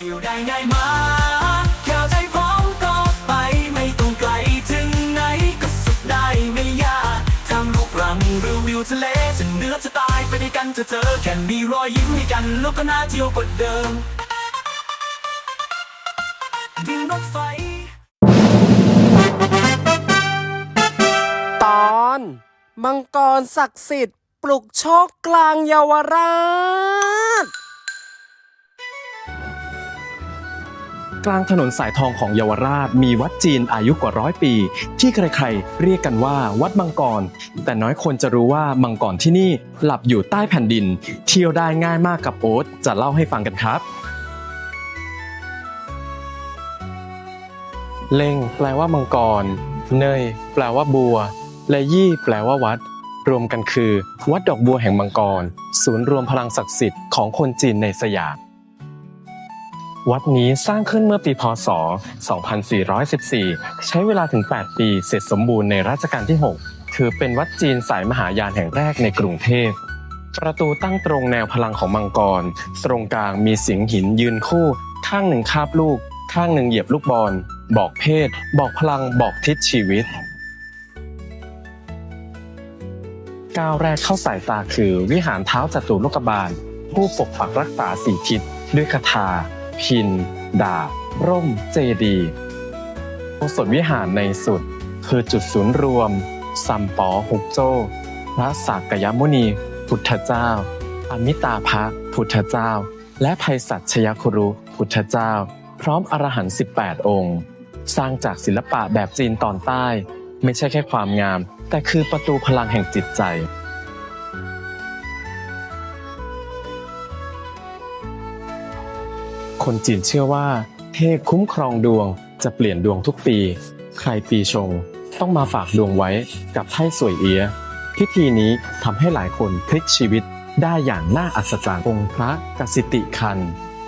เที่ยวได้ง่ายมากแค่ใจพร้อมก็ไปไม่ต้องไกลถึงไหนก็สุดได้ไม่ยากทำลูกรังหรือวิวทะเลจะเหนื้อจะตายไปด้วยกันเธอเธอแค่มีรอยยิ้มให้กันแล้วก็น่าเที่ยวกว่าเดิมดินรถไฟ ตอนมังกรศักดิ์สิทธิ์ ปลุกโชคกลางเยาวราช กลางถนนสายทองของเยาวราช มีวัดจีนอายุกว่าร้อยปี ที่ใครๆ เรียกกันว่าวัดมังกร แต่น้อยคนจะรู้ว่ามังกรที่นี่หลับอยู่ใต้แผ่นดิน เที่ยวได้ง่ายมากกับโอ๊ตจะเล่าให้ฟังกันครับเล่งแปลว่ามังกร เนย แปลว่าบัว และยี่แปลว่าวัด รวมกันคือ วัดดอกบัวแห่งมังกร ศูนย์รวมพลังศักดิ์สิทธิ์ของคนจีนในสยาม วัดนี้สร้างขึ้นเมื่อปีพศ 2414 ใช้เวลาถึง 8 ปีเสร็จสมบูรณ์ในรัชกาลที่ 6 ถือเป็นวัดจีนสายมหายานแห่งแรกในกรุงเทพ ประตูตั้งตรงแนวพลังของมังกร ตรงกลางมีสียงหินยืนคู่ ข้างหนึ่งคาบลูก ข้างหนึ่งเหยียบลูกบอล บอกเพศ บอกพลัง บอกทิศชีวิตก้าวแรกเข้าสายตาคือวิหารเท้าจตุโลกบาล ผู้ปกปักรักษาสี่ทิศด้วยคาถา พิน ดาบ ร่มเจดีโอสถวิหารในสุด คือจุดศูนย์รวมซัมปอฮุกโจ้พระสักยมุนีพุทธเจ้า อมิตาภะพุทธเจ้า และภัยสัชยคุรุพุทธเจ้า พร้อมอรหันต์18 องค์ สร้างจากศิลปะแบบจีนตอนใต้ ไม่ใช่แค่ความงาม แต่คือประตูพลังแห่งจิตใจ คนจีนเชื่อว่า เทพคุ้มครองดวงจะเปลี่ยนดวงทุกปี ใครปีชง ต้องมาฝากดวงไว้กับไท่สวยเอียพิธีนี้ทำให้หลายคนพลิกชีวิตได้อย่างน่าอัศจรรย์องค์พระกสิติคัน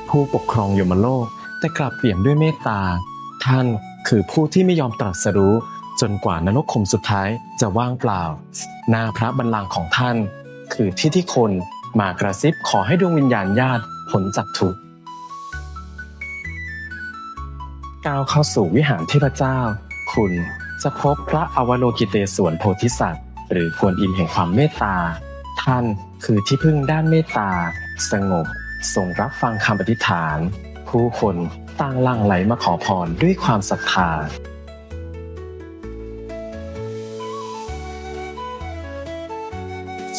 ผู้ปกครองยมโลก แต่กลับเปี่ยมด้วยเมตตา ท่านคือผู้ที่ไม่ยอมตรัสรู้จนกว่านรกคมสุดท้ายจะว่างเปล่า หน้าพระบัลลังก์ของท่าน คือที่ที่คนมากระซิบขอให้ดวงวิญญาณญาติพ้นจากทุกข์ ก้าวเข้าสู่วิหารเทพเจ้า คุณจะพบพระอวโลกิเตศวรโพธิสัตว์ หรือกวนอิมแห่งความเมตตา ท่านคือที่พึ่งด้านเมตตา สงบทรงรับฟังคำอธิษฐาน ผู้คนต่างลั่งไหลมาขอพรด้วยความศรัทธา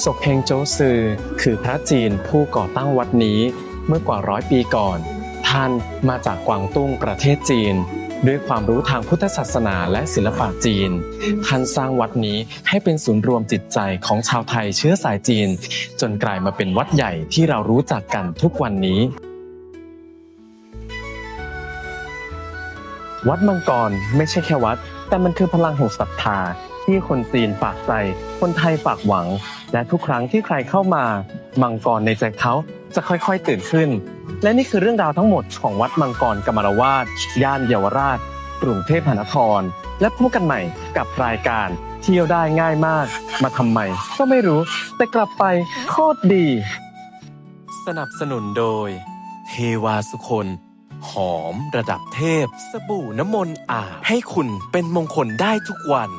ศกเฮงโจซือ คือพระจีนผู้ก่อตั้งวัดนี้เมื่อกว่าร้อยปีก่อน ท่านมาจากกวางตุ้งประเทศจีน ด้วยความรู้ทางพุทธศาสนาและศิลปะจีน ท่านสร้างวัดนี้ให้เป็นศูนย์รวมจิตใจของชาวไทยเชื้อสายจีน จนกลายมาเป็นวัดใหญ่ที่เรารู้จักกันทุกวันนี้วัดมังกรไม่ใช่แค่วัด แต่มันคือพลังแห่งศรัทธา ที่คนจีนฝากใจ คนไทยฝากหวัง และทุกครั้งที่ใครเข้ามา มังกรในใจเขาจะค่อยๆตื่นขึ้น และนี่คือเรื่องราวทั้งหมดของวัดมังกรกมรวาดย่านเยาวราชกรุงเทพมหานคร และพบกันใหม่กับรายการเที่ยวได้ง่ายมาก มาทำไม ก็ไม่รู้ แต่กลับไปโคตรดี สนับสนุนโดย เทวาสุคน หอมระดับเทพ สบู่น้ำมนต์อาบให้คุณเป็นมงคลได้ทุกวัน